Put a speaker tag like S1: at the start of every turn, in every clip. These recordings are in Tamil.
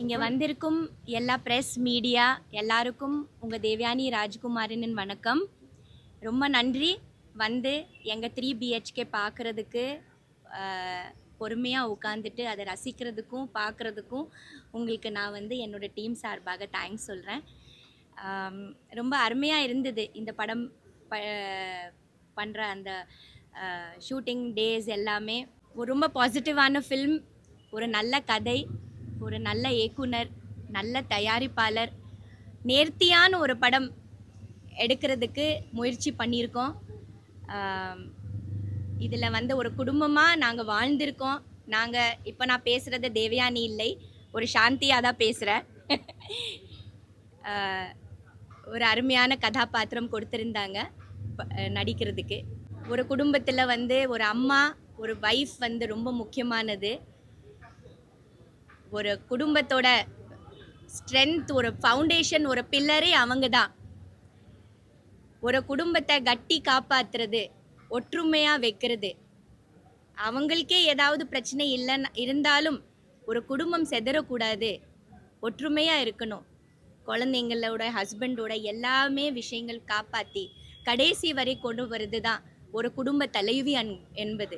S1: இங்கே வந்திருக்கும் எல்லா ப்ரெஸ் மீடியா எல்லாருக்கும் உங்கள் தேவயானி ராஜ்குமாரின் வணக்கம். ரொம்ப நன்றி. வந்து எங்கள் த்ரீ பிஹெச்கே பார்க்குறதுக்கு பொறுமையாக உட்காந்துட்டு அதை ரசிக்கிறதுக்கும் பார்க்குறதுக்கும் உங்களுக்கு நான் வந்து என்னோடய டீம் சார்பாக தேங்க்ஸ் சொல்கிறேன் ரொம்ப அருமையாக இருந்தது இந்த படம் ப பண்ணுற அந்த ஷூட்டிங் டேஸ் எல்லாமே. ஒரு ரொம்ப பாசிட்டிவான ஃபில்ம் ஒரு நல்ல கதை ஒரு நல்ல இயக்குனர் நல்ல தயாரிப்பாளர் நேர்த்தியான ஒரு படம் எடுக்கிறதுக்கு முயற்சி பண்ணியிருக்கோம். இதில் வந்து ஒரு குடும்பமாக நாங்கள் வாழ்ந்திருக்கோம். நாங்கள் இப்போ நான் பேசுகிறது தேவயானி இல்லை ஒரு சாந்தியாக தான் பேசுகிறேன். ஒரு அருமையான கதாபாத்திரம் கொடுத்துருந்தாங்க ப- நடிக்கிறதுக்கு. ஒரு குடும்பத்தில் வந்து ஒரு அம்மா ஒரு வைஃப் வந்து ரொம்ப முக்கியமானது. ஒரு குடும்பத்தோட ஸ்ட்ரென்த் ஒரு ஃபவுண்டேஷன் ஒரு பில்லரே அவங்க தான் ஒரு குடும்பத்தை கட்டி காப்பாத்துறது ஒற்றுமையாக வைக்கிறது. அவங்களுக்கே ஏதாவது பிரச்சனை இல்லைன்னு இருந்தாலும் ஒரு குடும்பம் செதறக்கூடாது. ஒற்றுமையாக இருக்கணும். குழந்தைங்களோட ஹஸ்பண்டோட எல்லாமே விஷயங்கள் காப்பாற்றி கடைசி வரை கொண்டு வருது தான் ஒரு குடும்ப தலைவி அன் என்பது.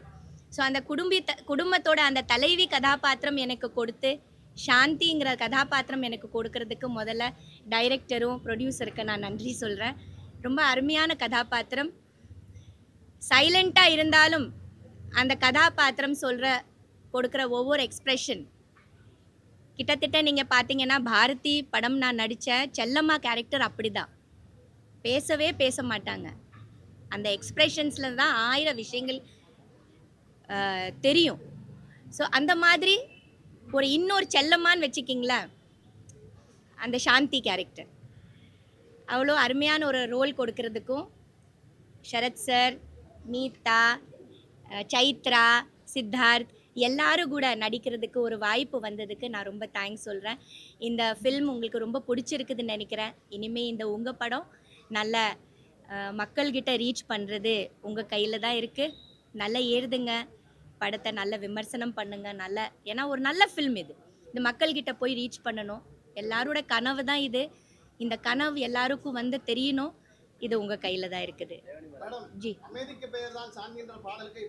S1: ஸோ அந்த குடும்பி குடும்பத்தோட அந்த தலைவி கதாபாத்திரம் எனக்கு கொடுத்து சாந்திங்கிற கதாபாத்திரம் எனக்கு கொடுக்கறதுக்கு முதல்ல டைரக்டரும் ப்ரொடியூசருக்கு நான் நன்றி சொல்கிறேன் ரொம்ப அருமையான கதாபாத்திரம். சைலண்ட்டாக இருந்தாலும் அந்த கதாபாத்திரம் சொல்கிற கொடுக்குற ஒவ்வொரு எக்ஸ்ப்ரெஷன் கிட்டத்தட்ட நீங்கள் பார்த்தீங்கன்னா பாரதி படம் நான் நடித்த செல்லம்மா கேரக்டர் அப்படிதான். பேசவே பேச மாட்டாங்க. அந்த எக்ஸ்ப்ரெஷன்ஸில் தான் ஆயிரம் விஷயங்கள் தெரியும். ஸோ அந்த மாதிரி ஒரு இன்னொரு செல்லம்மான்னு வச்சுக்கிங்களேன். அந்த சாந்தி கேரக்டர் அவ்வளோ அருமையான ஒரு ரோல் கொடுக்கறதுக்கும் ஷரத் சார் நீதா சைத்ரா சித்தார்த் எல்லாரும் கூட நடிக்கிறதுக்கு ஒரு வாய்ப்பு வந்ததுக்கு நான் ரொம்ப தேங்க்ஸ் சொல்கிறேன் இந்த ஃபில்ம் உங்களுக்கு ரொம்ப பிடிச்சிருக்குதுன்னு நினைக்கிறேன். இனிமேல் இந்த உங்கள் படம் நல்ல மக்கள்கிட்ட ரீச் பண்ணுறது உங்கள் கையில் தான் இருக்குது நல்லா ஏறுதுங்க. படத்தை நல்ல விமர்சனம் பண்ணுங்க நல்ல ஏன்னா ஒரு நல்ல ஃபில்ம் இது. இந்த மக்கள்கிட்ட போய் ரீச் பண்ணணும். எல்லாரோட கனவு தான் இது. இந்த கனவு எல்லாருக்கும் வந்து தெரியணும். இது உங்கள் கையில் தான் இருக்குது.
S2: மேடம்
S1: ஜி.
S2: அமைதிக்கு பெயர் தான் சாந்தின்ற பாடலுக்கு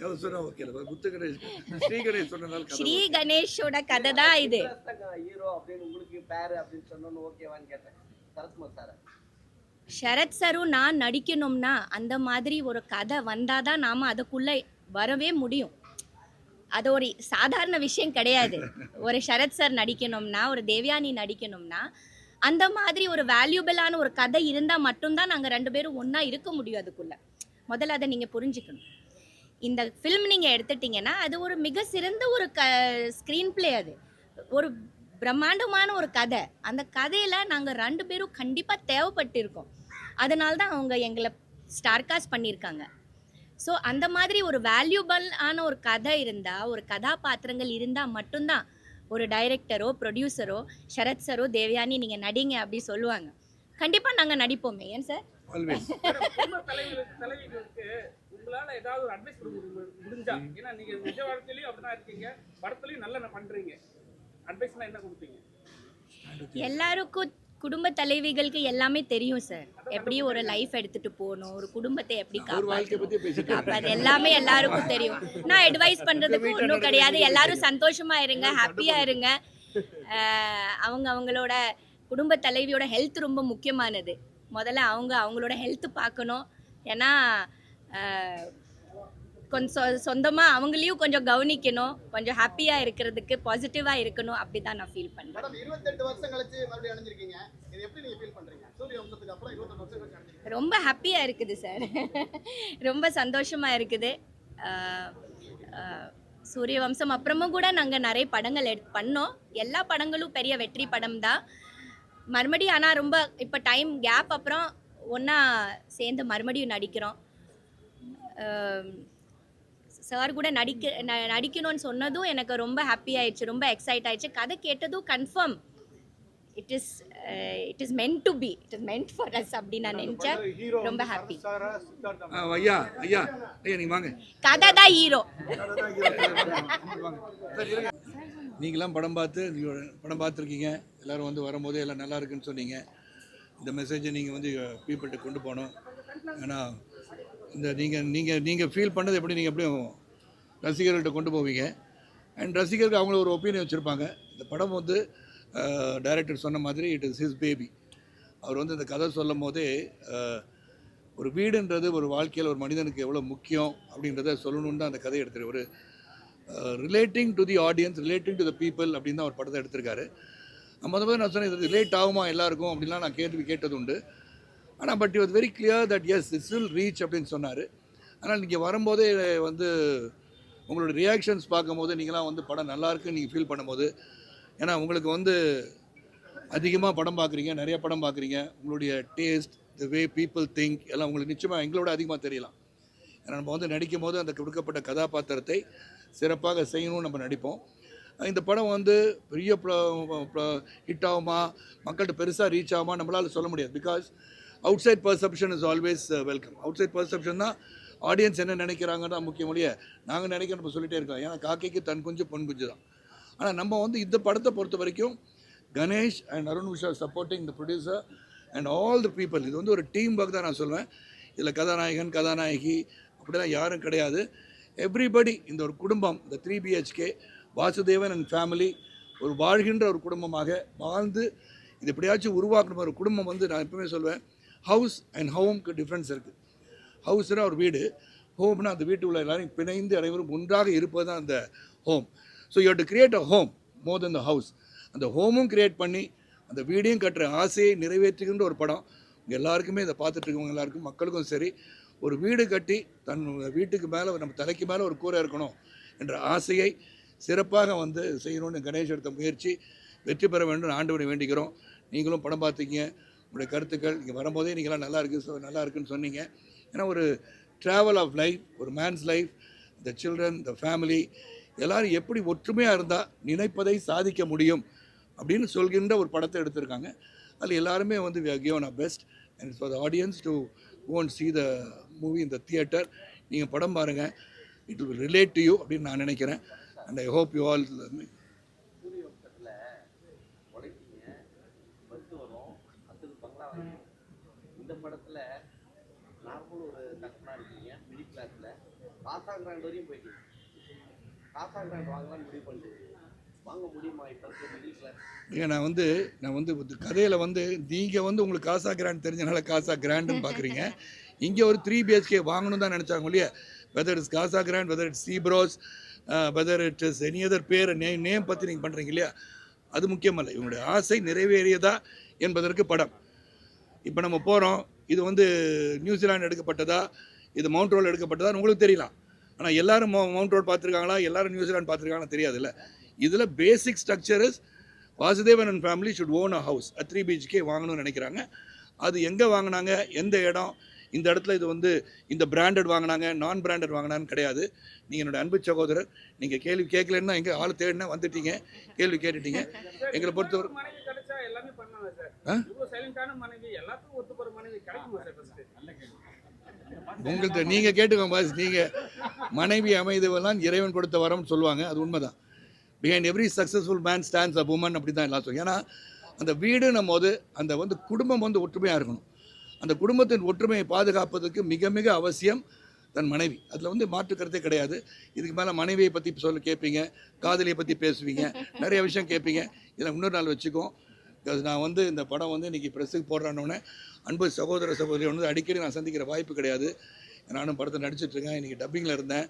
S3: கதை சொன்ன
S4: முத்து கணேஷ் ஸ்ரீ கணேஷ் சொன்னதால் கதை
S1: ஸ்ரீ கணேஷோட கதை தான் இது.
S3: சின்ராஸ் தான் ஹீரோ அப்படின்னு உங்களுக்கு பேரு அப்படின்னு சொன்னோன்னு ஓகேவான்னு கேட்டேன். சரத்குமார் சார்
S1: சரத் சரும் நான் நடிக்கணும்னா அந்த மாதிரி ஒரு கதை வந்தால் தான் நாம் அதுக்குள்ளே வரவே முடியும். அது ஒரு சாதாரண விஷயம் கிடையாது. ஒரு சரத் சார் நடிக்கணும்னா ஒரு தேவயானி நடிக்கணும்னா அந்த மாதிரி ஒரு வேல்யூபிளான ஒரு கதை இருந்தால் மட்டும்தான் நாங்கள் ரெண்டு பேரும் ஒன்றா இருக்க முடியும் அதுக்குள்ளே. முதல்ல அதை நீங்கள் புரிஞ்சுக்கணும். இந்த ஃபிலிம் நீங்கள் எடுத்துட்டிங்கன்னா அது ஒரு மிக சிறந்த ஒரு க ஸ்க்ரீன் பிளே அது. ஒரு பிரம்மாண்டமான ஒரு கதை. அந்த கதையில் நாங்கள் ரெண்டு பேரும் கண்டிப்பாக தேவைப்பட்டிருக்கோம். அதனால தான் அவங்க எங்களை ஸ்டார்காஸ்ட் பண்ணியிருக்காங்க. ஸோ அந்த மாதிரி ஒரு வேல்யூபிள் ஆன ஒரு கதை இருந்தால் ஒரு கதாபாத்திரங்கள் இருந்தால் மட்டும்தான் ஒரு டைரக்டரோ ப்ரொடியூசரோ சரத் சரோ தேவயானி நீங்கள் நடிங்க அப்படி சொல்லுவாங்க. கண்டிப்பாக நாங்கள் நடிப்போமே ஏன் சார்
S4: ஆல்வேஸ்
S5: குடும்ப தலைவர்களுக்கு தலைவிகளுக்கு உங்களால ஏதாவது ஒரு அட்வைஸ் கொடுக்க முடி- முடிஞ்சா. ஏன்னா நீங்க நிஜ வாழ்க்கையிலயும் அப்படிதான் இருக்கீங்க. படத்துலயும் நல்லா பண்றீங்க. அட்வைஸ்லாம் என்ன கொடுப்பீங்க?
S1: எல்லாருக்கும் குடும்ப தலைவிகளுக்கு எல்லாமே தெரியும் சார். எப்படி ஒரு லைஃப் எடுத்துட்டு போகணும் ஒரு குடும்பத்தை எப்படி காப்பாற்றணும் அப்ப அது எல்லாமே எல்லாருக்கும் தெரியும். நான் அட்வைஸ் பண்றதுக்கு ஒன்றும் கிடையாது. எல்லாரும் சந்தோஷமா இருங்க ஹாப்பியா இருங்க. அவங்க அவங்களோட குடும்ப தலைவியோட ஹெல்த் ரொம்ப முக்கியமானது. முதல்ல அவங்க அவங்களோட ஹெல்த் பார்க்கணும். ஏன்னா கொஞ்சம் சொ- சொந்தமா அவங்களையும் கொஞ்சம் கவனிக்கணும். கொஞ்சம் ஹாப்பியா இருக்கிறதுக்கு பாசிட்டிவா இருக்கணும் அப்படிதான் நான் ஃபீல் பண்றேன்.
S2: மேடம் இருபத்தெட்டு வருஷம் கழிச்சு மறுபடியும் அணிஞ்சிருக்கீங்க. இது எப்படி நீங்க ஃபீல் பண்றீங்க? சூரிய வம்சத்துக்கு அப்புறம் இருபத்தெட்டு வருஷம் கழிச்சு அணிஞ்சிருக்கீங்க.
S1: ரொம்ப ஹாப்பியாக இருக்குது சார் ரொம்ப சந்தோஷமாக இருக்குது. சூரிய வம்சம் அப்புறமும் கூட நாங்கள் நிறைய படங்கள் எடு பண்ணோம். எல்லா படங்களும் பெரிய வெற்றி படம் தான். மறுபடியும் ஆனால் ரொம்ப இப்போ டைம் கேப் அப்புறம் ஒன்றா சேர்ந்து மறுபடியும் நடிக்கிறோம். சார் கூட நடிக்க ந- நடிக்கணும்னு சொன்னதும் எனக்கு ரொம்ப ஹாப்பி ஆயிடுச்சு ரொம்ப எக்ஸைட் ஆயிடுச்சு. கதை கேட்டதும் confirm it is it is meant to be it is meant for us அப்படின்னு நான் நினச்சேன். ரொம்ப ஹாப்பி
S4: ஐயா ஐயா ஐயா நீங்கள் வாங்க.
S1: கதை தான் ஹீரோ
S4: நீங்களாம் படம் பார்த்து படம் பார்த்துருக்கீங்க. எல்லாரும் வந்து வரும்போது எல்லாம் நல்லா இருக்குன்னு சொன்னீங்க. இந்த மெசேஜை நீங்கள் வந்து பீப்புள்கிட்ட கொண்டு போகணும். ஏன்னா இந்த நீங்கள் நீங்கள் நீங்கள் ஃபீல் பண்ணது எப்படி நீங்கள் எப்படியும் ரசிகர்கள்ட்ட கொண்டு போவீங்க. அண்ட் ரசிகர்கள் அவங்கள ஒரு ஒப்பீனியன் வச்சுருப்பாங்க. இந்த படம் வந்து டைரக்டர் சொன்ன மாதிரி இட் இஸ் ஹிஸ் பேபி அவர் வந்து இந்த கதை சொல்லும் போதே ஒரு வீடுன்றது ஒரு வாழ்க்கையில் ஒரு மனிதனுக்கு எவ்வளோ முக்கியம் அப்படின்றத சொல்லணுன்னு தான் அந்த கதை எடுத்துரு ஒரு relating to the audience relating to the people அப்படின்னு தான் ஒரு படத்தை எடுத்திருக்காரு. நான் முதல்ல நான் சொன்னேன் இது ரிலேட் ஆகுமா எல்லாருக்கும் அப்படின்லாம் நான் கேள்வி கேட்டது உண்டு ஆனால் but was very clear that yes it's will reach அப்படின்னு சொன்னார். ஆனால் நீங்கள் வரும்போதே வந்து உங்களோட ரியாக்ஷன்ஸ் பார்க்கும்போது நீங்களாம் வந்து படம் நல்லா இருக்குன்னு நீங்கள் ஃபீல் பண்ணும்போது ஏன்னா உங்களுக்கு வந்து அதிகமாக படம் பார்க்குறீங்க நிறைய படம் பார்க்குறீங்க உங்களுடைய taste the way people think எல்லாம் உங்களுக்கு நிச்சயமாக எங்களோட அதிகமாக தெரியலாம். ஏன்னா நம்ம வந்து நடிக்கும் போது அந்த கொடுக்கப்பட்ட கதாபாத்திரத்தை சிறப்பாக செய்யணும்னு நம்ம நடிப்போம். இந்த படம் வந்து பெரிய ஹிட் ஆகுமா மக்கள்கிட்ட பெருசாக ரீச் ஆகுமா நம்மளால் சொல்ல முடியாது. Because outside perception is always welcome outside perception தான் ஆடியன்ஸ் என்ன நினைக்கிறாங்கன்னு தான் நாங்கள் நினைக்க நம்ம சொல்லிட்டே இருக்கோம் ஏன்னா காக்கைக்கு தன் குஞ்சு பொன் குஞ்சு தான். ஆனால் நம்ம வந்து இந்த படத்தை பொறுத்த வரைக்கும் Ganesh and Arun Visha supporting the producer and all the people இது வந்து ஒரு டீம் ஒர்க் தான் நான் சொல்லுவேன் இதில் கதாநாயகன் கதாநாயகி அப்படிலாம் யாரும் கிடையாது. எவ்ரிபடி இந்த ஒரு குடும்பம் இந்த three BHK Vasudevan and family ஒரு வாழ்கின்ற ஒரு குடும்பமாக வாழ்ந்து இது எப்படியாச்சும் உருவாக்கணும் ஒரு குடும்பம் வந்து நான் எப்பவுமே சொல்லுவேன் ஹவுஸ் அண்ட் ஹோம்க்கு டிஃப்ரென்ஸ் இருக்குது ஹவுஸ்னால் ஒரு வீடு ஹோம்னா அந்த வீட்டு உள்ள எல்லாரும் பிணைந்து அனைவரும் ஒன்றாக இருப்பது தான் அந்த home so you to create a home more then the house அந்த ஹோமும் கிரியேட் பண்ணி அந்த வீடையும் கட்டுற ஆசையை நிறைவேற்றுகின்ற ஒரு படம். எல்லாருக்குமே இதை பார்த்துட்டு இருக்கவங்க எல்லாருக்கும் மக்களுக்கும் சரி ஒரு வீடு கட்டி தன் வீட்டுக்கு மேலே நம்ம தலைக்கு மேலே ஒரு கூரை இருக்கணும் என்ற ஆசையை சிறப்பாக வந்து செய்யணும்னு கணேஷ் எடுத்த முயற்சி. வெற்றி பெற வேண்டும் ஆண்டு வேண்டிக்கிறோம். நீங்களும் படம் பார்த்தீங்க உங்களுடைய கருத்துக்கள் இங்கே வரும்போதே நீங்களாம் நல்லா இருக்குது ஸோ நல்லா இருக்குன்னு சொன்னீங்க. ஏன்னா ஒரு ட்ராவல் ஆஃப் லைஃப் ஒரு man's life the children the family எல்லோரும் எப்படி ஒற்றுமையாக இருந்தால் நினைப்பதை சாதிக்க முடியும் அப்படின்னு சொல்கின்ற ஒரு படத்தை எடுத்திருக்காங்க. அதில் எல்லாருமே வந்து we are given a best and for the audience to own see the movie இந்த தியேட்டர் நீங்கள் படம் பாருங்கள் it will relate to you அப்படின்னு நான் நினைக்கிறேன். And I hope you all
S3: சூரிய வம்சத்தில் உழைப்பீங்க பஸ் வரும் அதுக்கு பங்களா வாங்கி இந்த படத்தில் நார்மல் ஒரு கஷ்டமாக இருக்கீங்க மிடில் கிளாஸில் காசா கிராண்ட் வரையும் போயிட்டீங்க காசா கிராண்ட் வாங்கலாம்னு முடிவு பண்ணிட்டு வாங்க முடியுமா இப்போ?
S4: நான் வந்து நான் வந்து கதையில் வந்து நீங்கள் வந்து உங்களுக்கு காசா கிராண்ட் தெரிஞ்சனால காசா கிராண்டுன்னு பார்க்குறீங்க இங்கே ஒரு த்ரீ பிஹெச்கே வாங்கணும் தான் நினச்சாங்க இல்லையா whether it's Casa Grand whether it's Ceebros whether it is any other பேர் நேம் நேம் பற்றி நீங்கள் பண்ணுறீங்க இல்லையா? அது முக்கியமல்ல. இவங்களுடைய ஆசை நிறைவேறியதா என்பதற்கு படம். இப்போ நம்ம போகிறோம் இது வந்து நியூசிலாந்து எடுக்கப்பட்டதா? இது மவுண்ட் ரோல் எடுக்கப்பட்டதா உங்களுக்கு தெரியலாம். ஆனால் எல்லாரும் மவு- மவுண்ட் ரோட் பார்த்துருக்காங்களா? எல்லாரும் நியூசிலாந்து பார்த்துருக்காங்களா தெரியாதுல்ல. இதில் basic structure is Vasudevan and family should own a house three BHK வாங்கணும்னு நினைக்கிறாங்க. அது எங்கே வாங்கினாங்க? எந்த இடம்? இந்த இடத்துல இது வந்து இந்த பிராண்டட் வாங்கினாங்க நான் பிராண்டட் வாங்கினான்னு கிடையாது. நீங்கள் என்னோட அன்பு சகோதரர் நீங்கள் கேள்வி கேட்கலன்னா எங்கே ஆள் தேடினா வந்துட்டீங்க. கேள்வி கேட்டுட்டீங்க. எங்களை பொறுத்தவரை
S5: ஒரு மனைவி கிடைச்சா எல்லாமே பண்ணலாம் சார்.
S4: ஆ? உங்கள்கிட்ட நீங்கள் கேட்டுக்கோங்க பாஸ் நீங்கள் மனைவி அமைதவெல்லாம் இறைவன் கொடுத்த வரம்னு சொல்லுவாங்க. அது உண்மைதான். Behind every successful man stands a woman அப்படி தான் எல்லாம் சொல்லுவோம் ஏன்னா அந்த வீடுன்னும் போது அந்த வந்து குடும்பம் வந்து ஒற்றுமையாக இருக்கணும். அந்த குடும்பத்தின் ஒற்றுமையை பாதுகாப்பதற்கு மிக மிக அவசியம் தன் மனைவி. அதில் வந்து மாற்று கருத்தே கிடையாது. இதுக்கு மேலே மனைவியை பற்றி சொல்ல கேட்பீங்க காதலியை பற்றி பேசுவீங்க நிறைய விஷயம் கேட்பீங்க இதை இன்னொரு நாள் வச்சுக்கோம் பிகாஸ் நான் வந்து இந்த படம் வந்து இன்றைக்கி ப்ரெஸ்ஸுக்கு போடுறானோடனே அன்பு சகோதர சகோதரி வந்து அடிக்கடி நான் சந்திக்கிற வாய்ப்பு கிடையாது. நானும் படத்தை நடிச்சிட்ருக்கேன் இன்றைக்கி டப்பிங்கில் இருந்தேன்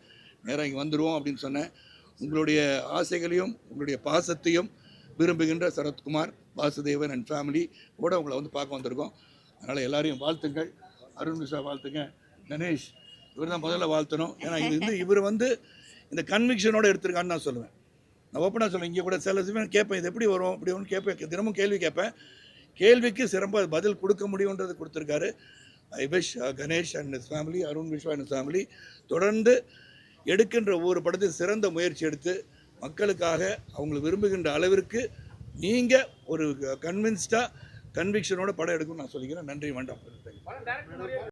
S4: நேராக இங்கே வந்துடுவோம் அப்படின்னு சொன்னேன். உங்களுடைய ஆசைகளையும் உங்களுடைய பாசத்தையும் விரும்புகின்ற சரத்குமார் வாசுதேவன் அண்ட் ஃபேமிலி கூட உங்களை வந்து பார்க்க வந்திருக்கோம். அதனால் எல்லாரையும் வாழ்த்துங்கள். அருண் மிஸ்ரா வாழ்த்துங்க. கணேஷ் இவர் தான் முதல்ல வாழ்த்தணும். ஏன்னா இது வந்து இவர் வந்து இந்த கன்விக்ஷனோடு எடுத்திருக்கான்னு நான் சொல்லுவேன். நான் ஓப்பனாக சொல்லுவேன் இங்கே கூட சில சமயம் கேட்பேன் இது எப்படி வரும் இப்படி ஒன்று கேட்பேன் தினமும் கேள்வி கேட்பேன். கேள்விக்கு சிறப்பாக பதில் கொடுக்க முடியுன்றது கொடுத்துருக்காரு. I wish Ganesh and family Arun Viswa and family தொடர்ந்து எடுக்கின்ற ஒவ்வொரு படத்தையும் சிறந்த முயற்சி எடுத்து மக்களுக்காக அவங்க விரும்புகின்ற அளவிற்கு நீங்கள் ஒரு uh, கன்வின்ஸ்டாக கன்விக்ஷனோட படம் எடுக்கணும்னு நான் சொல்லிக்கிறேன். நன்றி வேண்டாம்